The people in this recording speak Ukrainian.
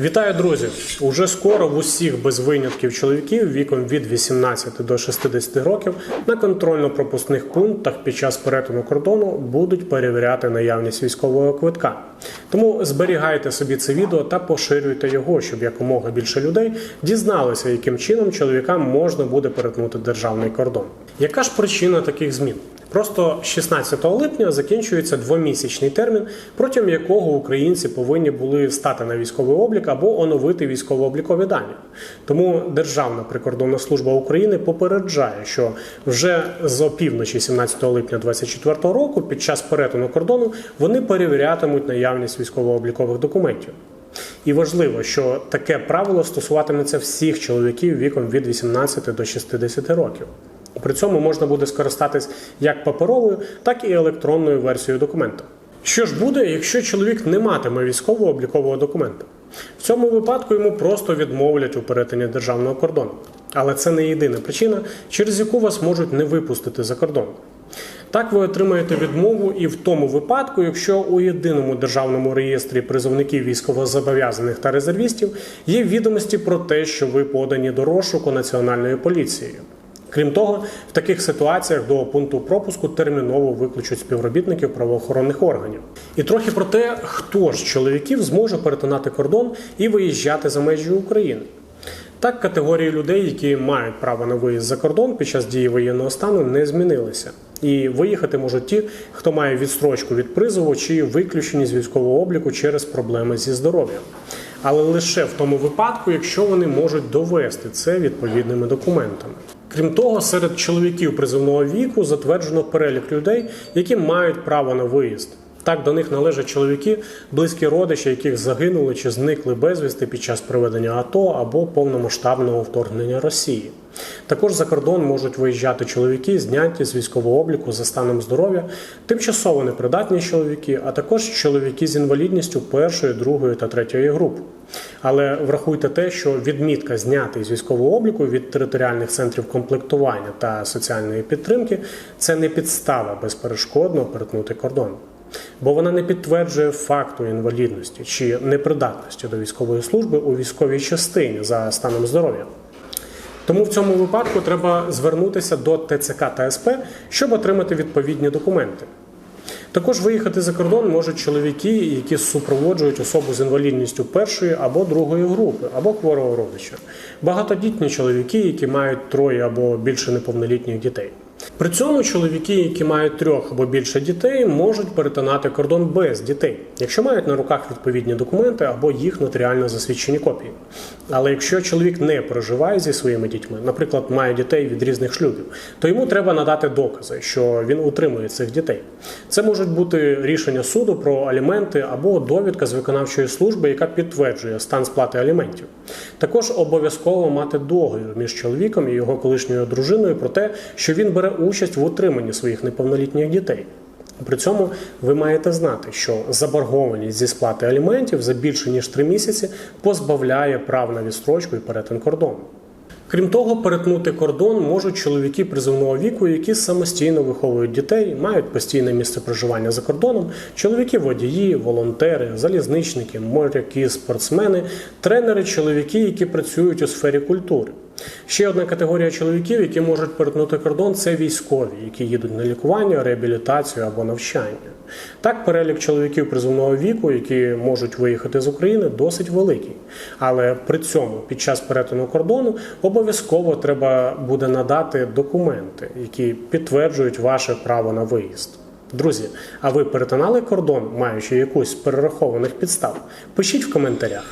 Вітаю, друзі! Уже скоро в усіх без винятків чоловіків віком від 18 до 60 років на контрольно-пропускних пунктах під час перетину кордону будуть перевіряти наявність військового квитка. Тому зберігайте собі це відео та поширюйте його, щоб якомога більше людей дізналися, яким чином чоловікам можна буде перетнути державний кордон. Яка ж причина таких змін? Просто 16 липня закінчується двомісячний термін, протягом якого українці повинні були стати на військовий облік або оновити військово-облікові дані. Тому Державна прикордонна служба України попереджає, що вже з опівночі 17 липня 2024 року, під час перетину кордону, вони перевірятимуть наявність військово-облікових документів. І важливо, що таке правило стосуватиметься всіх чоловіків віком від 18 до 60 років. При цьому можна буде скористатись як паперовою, так і електронною версією документа. Що ж буде, якщо чоловік не матиме військового облікового документа? В цьому випадку йому просто відмовлять у перетині державного кордону. Але це не єдина причина, через яку вас можуть не випустити за кордон. Так ви отримаєте відмову і в тому випадку, якщо у єдиному державному реєстрі призовників військовозобов'язаних та резервістів є відомості про те, що ви подані до розшуку національною поліцією. Крім того, в таких ситуаціях до пункту пропуску терміново викличуть співробітників правоохоронних органів. І трохи про те, хто ж чоловіків зможе перетинати кордон і виїжджати за межі України. Так, категорії людей, які мають право на виїзд за кордон під час дії воєнного стану, не змінилися. І виїхати можуть ті, хто має відстрочку від призову чи виключені з військового обліку через проблеми зі здоров'ям. Але лише в тому випадку, якщо вони можуть довести це відповідними документами. Крім того, серед чоловіків призовного віку затверджено перелік людей, які мають право на виїзд. Так до них належать чоловіки, близькі родичі, яких загинули чи зникли безвісти під час проведення АТО або повномасштабного вторгнення Росії. Також за кордон можуть виїжджати чоловіки, зняті з військового обліку за станом здоров'я, тимчасово непридатні чоловіки, а також чоловіки з інвалідністю першої, другої та третьої груп. Але врахуйте те, що відмітка знятий з військового обліку від територіальних центрів комплектування та соціальної підтримки це не підстава безперешкодно перетнути кордон. Бо вона не підтверджує факту інвалідності чи непридатності до військової служби у військовій частині за станом здоров'я. Тому в цьому випадку треба звернутися до ТЦК та СП, щоб отримати відповідні документи. Також виїхати за кордон можуть чоловіки, які супроводжують особу з інвалідністю першої або другої групи, або хворого родича, багатодітні чоловіки, які мають троє або більше неповнолітніх дітей. При цьому чоловіки, які мають трьох або більше дітей, можуть перетинати кордон без дітей, якщо мають на руках відповідні документи або їх нотаріально засвідчені копії. Але якщо чоловік не проживає зі своїми дітьми, наприклад, має дітей від різних шлюбів, то йому треба надати докази, що він утримує цих дітей. Це можуть бути рішення суду про аліменти або довідка з виконавчої служби, яка підтверджує стан сплати аліментів. Також обов'язково мати договір між чоловіком і його колишньою дружиною про те, що він бере участь в утриманні своїх неповнолітніх дітей. При цьому ви маєте знати, що заборгованість зі сплати аліментів за більше ніж три місяці позбавляє прав на відстрочку і перетин кордону. Крім того, перетнути кордон можуть чоловіки призовного віку, які самостійно виховують дітей, мають постійне місце проживання за кордоном, чоловіки водії, волонтери, залізничники, моряки, спортсмени, тренери, чоловіки, які працюють у сфері культури. Ще одна категорія чоловіків, які можуть перетнути кордон, це військові, які їдуть на лікування, реабілітацію або навчання. Так, перелік чоловіків призовного віку, які можуть виїхати з України, досить великий. Але при цьому під час перетину кордону обов'язково треба буде надати документи, які підтверджують ваше право на виїзд. Друзі, а ви перетинали кордон, маючи якусь з перерахованих підстав? Пишіть в коментарях.